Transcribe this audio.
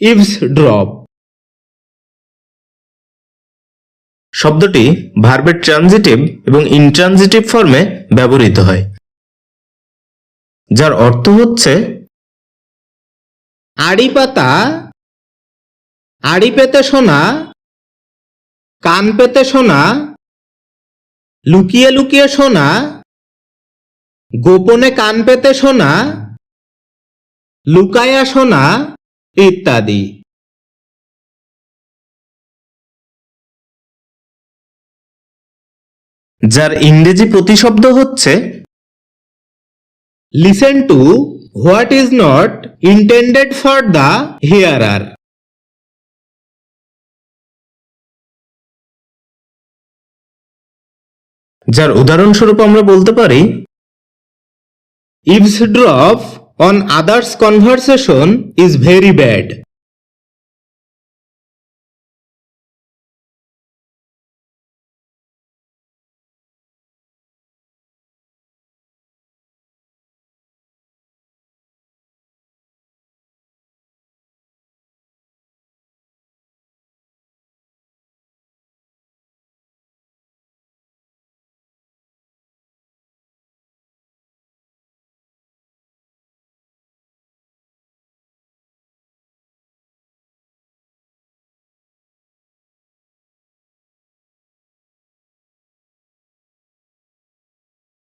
ইভস drop শব্দটি ভার্বের transitive এবং ইনট্রানজিটিভ ফর্মে ব্যবহৃত হয়, যার অর্থ হচ্ছে আড়ি পাতা আড়ি পেতে শোনা কান পেতে শোনা লুকিয়ে লুকিয়ে শোনা গোপনে কান পেতে শোনা লুকায়া শোনা ইত্যাদি। যার ইংরেজি প্রতিশব্দ হচ্ছে listen to what is not intended for the hearer যার উদাহরণস্বরূপ আমরা বলতে পারি eavesdrop on others conversation is very bad.